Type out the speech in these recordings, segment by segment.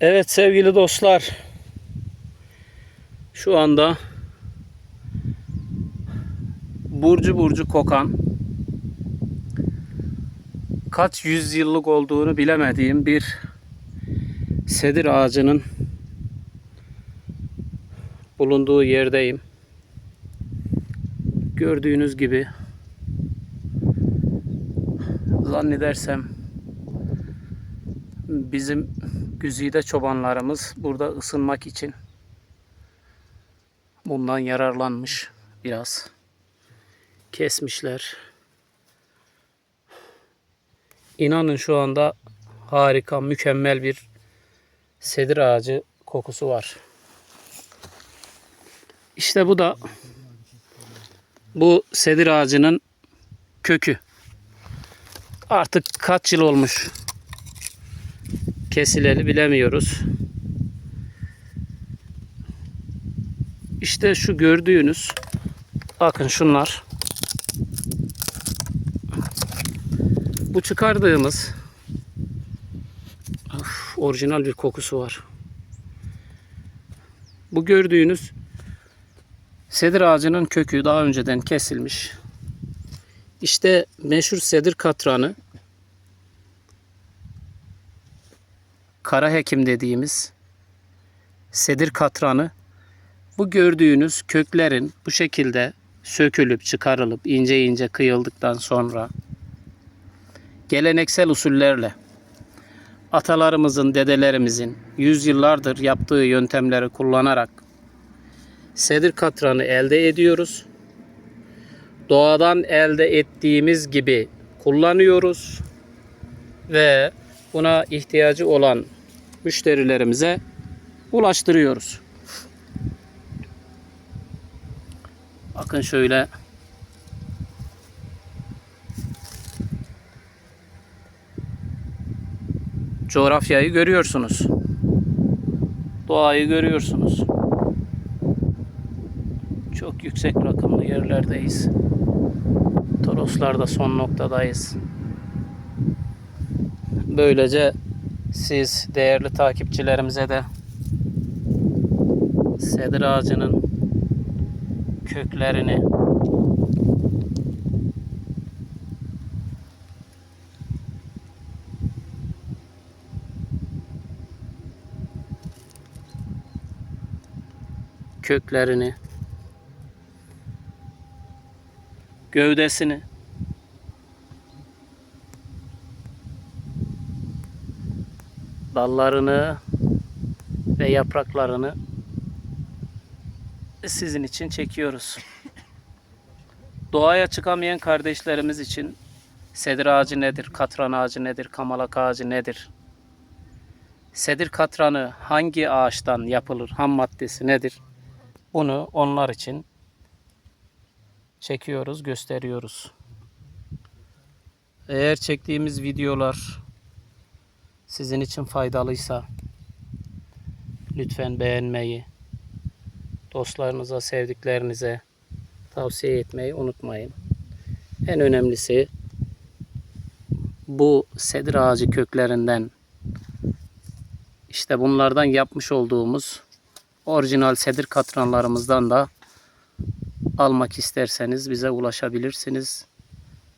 Evet sevgili dostlar. Şu anda burcu burcu kokan kaç yüzyıllık olduğunu bilemediğim bir sedir ağacının bulunduğu yerdeyim. Gördüğünüz gibi zannedersem bizim güzide çobanlarımız burada ısınmak için bundan yararlanmış biraz. Kesmişler. İnanın şu anda harika, mükemmel bir sedir ağacı kokusu var. İşte bu da bu sedir ağacının kökü. Artık kaç yıl olmuş kesileli bilemiyoruz. İşte şu gördüğünüz bakın şunlar bu çıkardığımız of, orijinal bir kokusu var. Bu gördüğünüz sedir ağacının kökü daha önceden kesilmiş. İşte meşhur sedir katranı kara hekim dediğimiz sedir katranı bu gördüğünüz köklerin bu şekilde sökülüp çıkarılıp ince ince kıyıldıktan sonra geleneksel usullerle atalarımızın, dedelerimizin yüzyıllardır yaptığı yöntemleri kullanarak sedir katranı elde ediyoruz. Doğadan elde ettiğimiz gibi kullanıyoruz ve buna ihtiyacı olan müşterilerimize ulaştırıyoruz. Bakın şöyle coğrafyayı görüyorsunuz. Doğayı görüyorsunuz. Çok yüksek rakımlı yerlerdeyiz. Toroslarda son noktadayız. Böylece siz değerli takipçilerimize de sedir ağacının köklerini köklerini gövdesini dallarını ve yapraklarını sizin için çekiyoruz. Doğaya çıkamayan kardeşlerimiz için sedir ağacı nedir, katran ağacı nedir, kamalak ağacı nedir? Sedir katranı hangi ağaçtan yapılır, ham maddesi nedir? Bunu onlar için çekiyoruz, gösteriyoruz. Eğer çektiğimiz videolar sizin için faydalıysa lütfen beğenmeyi, dostlarınıza, sevdiklerinize tavsiye etmeyi unutmayın. En önemlisi bu sedir ağacı köklerinden işte bunlardan yapmış olduğumuz orijinal sedir katranlarımızdan da almak isterseniz bize ulaşabilirsiniz.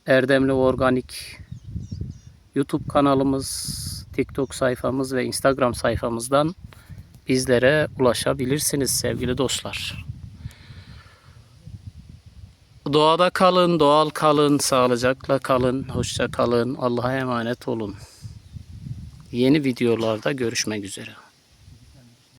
Erdemli Organik YouTube kanalımız, TikTok sayfamız ve Instagram sayfamızdan bizlere ulaşabilirsiniz sevgili dostlar. Doğada kalın, doğal kalın, sağlıcakla kalın, hoşça kalın, Allah'a emanet olun. Yeni videolarda görüşmek üzere.